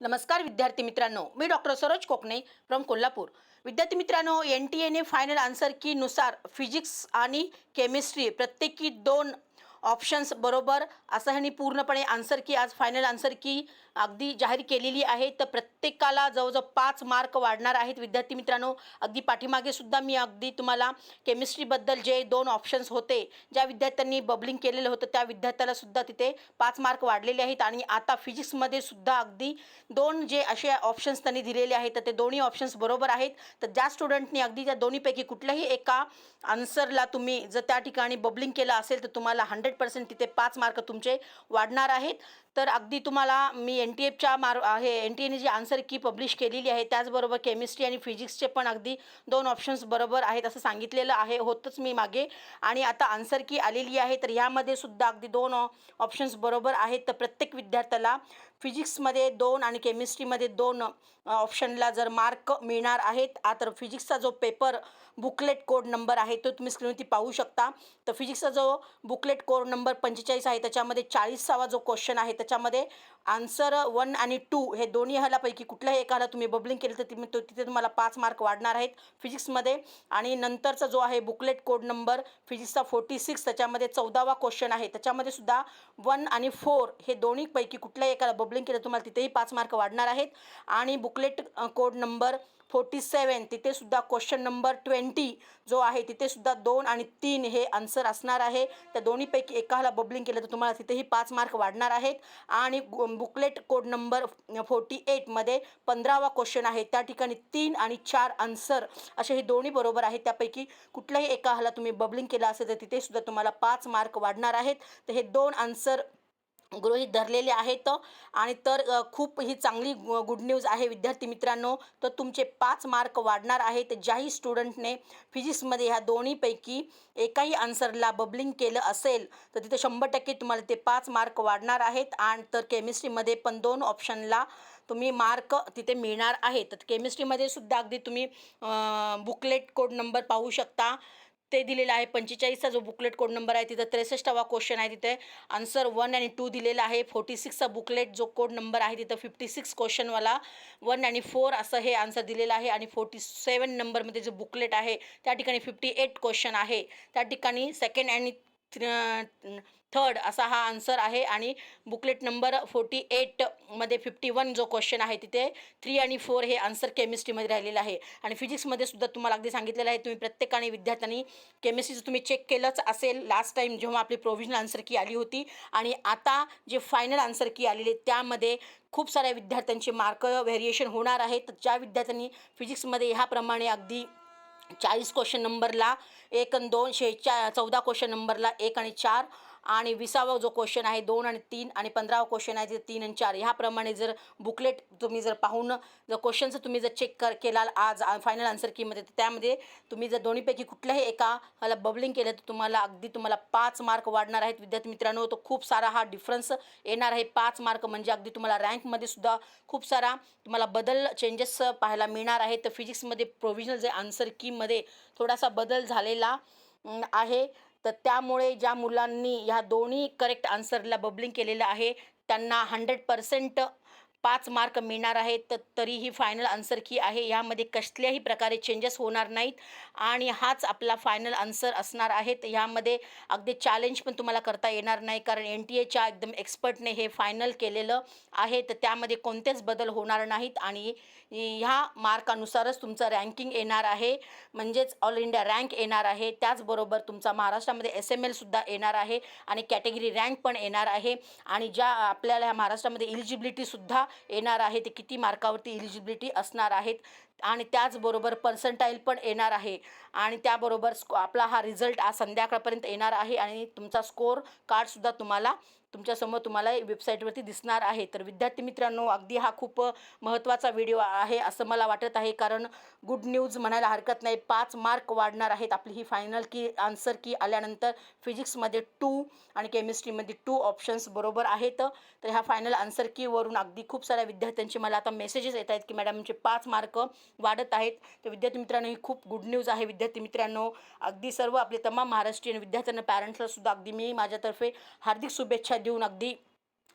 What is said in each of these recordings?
नमस्कार विद्यार्थी मित्रांनो मी डॉक्टर सरोज कोकणे फ्रॉम कोल्हापूर. विद्यार्थी मित्रांनो एन टी एने फायनल आन्सर कीनुसार फिजिक्स आणि केमिस्ट्री प्रत्येकी दोन ऑप्शन्स बरोबर. असं ह्यांनी पूर्णपणे आन्सर की आज फायनल आन्सर की अगदी जाहीर केलेली आहे. तर प्रत्येकाला जवळजवळ पाच मार्क वाढणार आहेत. विद्यार्थी मित्रांनो अगदी पाठीमागे सुद्धा मी अगदी तुम्हाला केमिस्ट्रीबद्दल जे दोन ऑप्शन्स होते ज्या विद्यार्थ्यांनी बबलिंग केलेलं होतं त्या विद्यार्थ्याला सुद्धा तिथे पाच मार्क वाढलेले आहेत. आणि आता फिजिक्समध्ये सुद्धा अगदी दोन जे असे ऑप्शन्स त्यांनी दिलेले आहेत तर ते दोन्ही ऑप्शन्स बरोबर आहेत. तर ज्या स्टुडंटनी अगदी त्या दोन्हीपैकी कुठल्याही एका आन्सरला तुम्ही जर त्या ठिकाणी बबलिंग केलं असेल तर तुम्हाला हंड्रेड पर्सेंट तिथे पाच मार्क तुमचे वाढणार आहेत. तर अगदी तुम्हाला मी एन टी एफच्या मार आहे एन टी एने जी आन्सर की पब्लिश केलेली आहे त्याचबरोबर केमिस्ट्री आणि फिजिक्सचे पण अगदी दोन ऑप्शन्स बरोबर आहेत असं सांगितलेलं आहे होतंच मी मागे. आणि आता आन्सर की आलेली आहे तर ह्यामध्ये सुद्धा अगदी दोन ऑप्शन्स बरोबर आहेत. तर प्रत्येक विद्यार्थ्याला फिजिक्समध्ये दोन आणि केमिस्ट्रीमध्ये दोन ऑप्शनला जर मार्क मिळणार आहेत आ तर फिजिक्सचा जो पेपर बुकलेट कोड नंबर आहे तो तुम्ही स्क्रीनवरती पाहू शकता. तर फिजिक्सचा जो बुकलेट कोड नंबर पंचेचाळीस आहे त्याच्यामध्ये चाळीसावा जो क्वेश्चन आहे त्याच्यामध्ये आन्सर वन आणि टू हे दोन्ही ह्यालापैकी कुठल्याही एकाला तुम्ही बबलिंग केलं तर तुम्ही तो तिथे तुम्हाला पाच मार्क वाढणार आहेत फिजिक्समध्ये. आणि नंतरचा जो आहे बुकलेट कोड नंबर फिजिक्सचा फोर्टी सिक्स त्याच्यामध्ये चौदावा क्वेश्चन आहे त्याच्यामध्ये सुद्धा वन आणि फोर हे दोन्हीपैकी कुठल्याही एकाला बबलिंग केलं तुम्हाला तिथेही पाच मार्क वाढणार आहेत. आणि booklet code number forty seven तिथेसुद्धा क्वेश्चन नंबर ट्वेंटी जो आहे तिथेसुद्धा दोन आणि तीन हे आन्सर असणार आहे. त्या दोन्हीपैकी एकाला बबलिंग केलं तर तुम्हाला तिथेही पाच मार्क वाढणार आहेत. आणि बुकलेट कोड नंबर फोर्टी एटमध्ये पंधरावा क्वेश्चन आहे. त्या ठिकाणी तीन आणि चार आन्सर असे हे दोन्ही बरोबर आहेत. त्यापैकी कुठल्याही एका हाला तुम्ही बबलिंग केलं असेल तर तिथेसुद्धा तुम्हाला पाच मार्क वाढणार आहेत. तर हे दोन आन्सर गृहीत धरलेले आहेत. आणि तर खूप ही चांगली गु- गुड न्यूज आहे विद्यार्थी मित्रांनो. तर तुमचे पाच मार्क वाढणार आहेत. ज्याही स्टुडंटने फिजिक्समध्ये ह्या दोन्हीपैकी एकाही आन्सरला बबलिंग केलं असेल तर तिथे शंभर टक्के तुम्हाला ते पाच मार्क वाढणार आहेत. आणि तर केमिस्ट्रीमध्ये पण दोन ऑप्शनला तुम्ही मार्क तिथे मिळणार आहेत. तर केमिस्ट्रीमध्ये सुद्धा अगदी तुम्ही बुकलेट कोड नंबर पाहू शकता. ते दिलेलं आहे. पंचेचाळीसचा जो बुकलेट कोड नंबर आहे तिथं त्रेसष्टावा क्वेश्चन आहे तिथे. आन्सर वन आणि टू दिलेला आहे. फोर्टी सिक्सचा बुकलेट जो कोड नंबर आहे तिथं फिफ्टी सिक्स क्वेश्चनवाला वन आणि फोर असं हे आन्सर दिलेलं आहे. आणि फोर्टी सेवन नंबरमध्ये जो बुकलेट आहे त्या ठिकाणी फिफ्टी एट क्वेश्चन आहे. त्या ठिकाणी सेकंड आणि थर्ड असा हा आन्सर आहे आणि बुकलेट नंबर फोर्टी एटमध्ये फिफ्टी वन जो क्वेश्चन आहे तिथे थ्री आणि फोर हे आन्सर केमिस्ट्रीमध्ये राहिलेलं आहे. आणि फिजिक्समध्ये सुद्धा तुम्हाला अगदी सांगितलेलं आहे तुम्ही प्रत्येकाने विद्यार्थ्यांनी केमिस्ट्रीचं तुम्ही चेक केलंच असेल लास्ट टाईम जेव्हा आपली प्रोव्हिजनल आन्सर की आली होती आणि आता जे फायनल आन्सर की आलेली आहे, त्यामध्ये खूप साऱ्या विद्यार्थ्यांचे मार्क व्हेरिएशन होणार आहेत तर ज्या विद्यार्थ्यांनी फिजिक्समध्ये ह्याप्रमाणे अगदी चाळीस क्वेश्चन नंबरला एक आणि दोन शेहेचा चौदा क्वेश्चन नंबरला एक आणि चार. आणि विसावा जो क्वेश्चन आहे दोन आणि तीन आणि पंधरावा क्वेश्चन आहे ते तीन आणि चार. ह्याप्रमाणे जर बुकलेट तुम्ही जर पाहून जर क्वेश्चनचं तुम्ही जर चेक कर केलाल आज फायनल आन्सर कीमध्ये तर त्यामध्ये तुम्ही जर दोन्हीपैकी कुठल्याही एका ह्याला बबलिंग केलं तर तुम्हाला अगदी तुम्हाला पाच मार्क वाढणार आहेत. विद्यार्थी मित्रांनो तो खूप सारा हा डिफरन्स येणार आहे. पाच मार्क म्हणजे अगदी तुम्हाला रँकमध्ये सुद्धा खूप सारा तुम्हाला बदल चेंजेस पाहायला मिळणार आहे तर फिजिक्समध्ये प्रोव्हिजनल जे आन्सर कीमध्ये थोडासा बदल झालेला आहे. तर त्यामुळे ज्या मुलांनी ह्या दोन्ही करेक्ट आन्सरला बबलिंग केलेलं आहे त्यांना हंड्रेड पर्सेंट पाच मार्क मिळणार आहेत तर तरीही फायनल आन्सर की आहे. यामध्ये कसल्याही प्रकारे चेंजेस होणार नाहीत आणि हाच आपला फायनल आन्सर असणार आहेत ह्यामध्ये अगदी चॅलेंज पण तुम्हाला करता येणार नाही कारण एन टी एच्या एकदम एक्सपर्टने हे फायनल केलेलं आहे. तर त्यामध्ये कोणतेच बदल होणार नाहीत आणि ह्या मार्कानुसारच तुमचं रँकिंग येणार आहे. म्हणजेच ऑल इंडिया रँक येणार आहे. त्याचबरोबर तुमचा महाराष्ट्रामध्ये एस एम एलसुद्धा येणार आहे आणि कॅटेगरी रँक पण येणार आहे. आणि ज्या आपल्याला ह्या महाराष्ट्रामध्ये इलिजिबिलिटीसुद्धा येणार आहे ते किती मार्कावरती इलिजिबिलिटी असणार आहेत आणि त्याचबरोबर पर्संटाईल पण येणार आहे. आणि त्याबरोबर स्को आपला हा रिझल्ट आज संध्याकाळपर्यंत येणार आहे आणि तुमचा स्कोअर कार्डसुद्धा तुम्हाला तुमच्यासमोर तुम्हाला वेबसाईटवरती दिसणार आहे. तर विद्यार्थी मित्रांनो अगदी हा खूप महत्त्वाचा व्हिडिओ आहे असं मला वाटत आहे. कारण गुड न्यूज म्हणायला हरकत नाही. पाच मार्क वाढणार आहेत आपली ही फायनल की आन्सर की आल्यानंतर फिजिक्समध्ये टू आणि केमिस्ट्रीमध्ये टू ऑप्शन्स बरोबर आहेत. तर ह्या फायनल आन्सर कीवरून अगदी खूप साऱ्या विद्यार्थ्यांचे मला आता मेसेजेस येत आहेत की मॅडमचे पाच मार्क वाढत आहेत. तर विद्यार्थी मित्रांनो ही खूप गुड न्यूज आहे. विद्यार्थी मित्रांनो अगदी सर्व आपले तमाम महाराष्ट्रीयन विद्यार्थ्यांना पॅरेंट्सला सुद्धा अगदी मी माझ्यातर्फे हार्दिक शुभेच्छा देऊन अगदी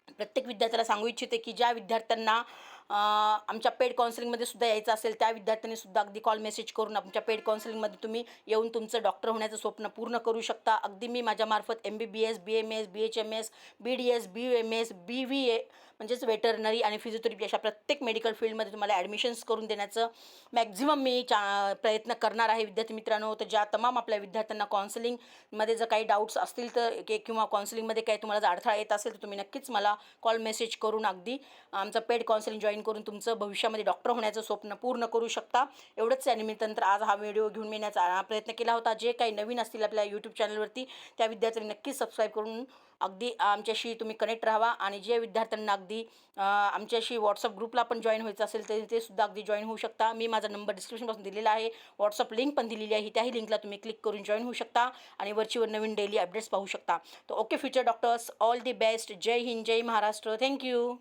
प्रत्येक विद्यार्थ्याला सांगू इच्छिते की ज्या विद्यार्थ्यांना आमच्या पेड काउन्सिलिंगमध्ये सुद्धा यायचं असेल त्या विद्यार्थ्यांनी सुद्धा अगदी कॉल मेसेज करून आमच्या पेड काउन्सिलिंगमध्ये तुम्ही येऊन तुमचं डॉक्टर होण्याचं स्वप्न पूर्ण करू शकता. अगदी मी माझ्यामार्फत M B B S B M S B H M S B D S B M S B V A म्हणजेच वेटरनरी आणि फिजिओथेरपी अशा प्रत्येक मेडिकल फील्डमध्ये तुम्हाला ॲडमिशन्स करून देण्याचं मॅक्झिमम मी चा प्रयत्न करणार आहे. विद्यार्थी मित्रांनो तर ज्या तमाम आपल्या विद्यार्थ्यांना काउन्सिलिंगमध्ये जर काही डाऊट्स असतील तर के किंवा काउन्सिलिंगमध्ये काही तुम्हाला जर अडथळा येत असेल तर तुम्ही नक्कीच मला कॉल मेसेज करून अगदी आमचं पेड काउन्सिलिंग जॉईन करून तुमचं भविष्यामध्ये डॉक्टर होण्याचं स्वप्न पूर्ण करू शकता. एवढंच या निमित्तानंतर आज हा व्हिडिओ घेऊन येण्याचा प्रयत्न केला होता. जे काही नवीन असतील आपल्या यूट्यूब चॅनलवरती त्या विद्यार्थ्यांनी नक्कीच सबस्क्राईब करून अगदी आमच्याशी तुम्ही कनेक्ट राहावा. आणि जे विद्यार्थ्यांना अगदी आमच्याशी व्हॉट्सअप ग्रुपला पण जॉईन व्हायचं असेल तर ते सुद्धा अगदी जॉईन होऊ शकता. मी माझा नंबर डिस्क्रिप्शनपासून दिलेला आहे. व्हॉट्सअप लिंक पण दिलेली आहे. त्याही लिंकला तुम्ही क्लिक करून जॉईन होऊ शकता. आणि वरचीवर नवीन डेली अपडेट्स पाहू शकता. तर okay future doctors all the best जय हिंद जय महाराष्ट्र. Thank you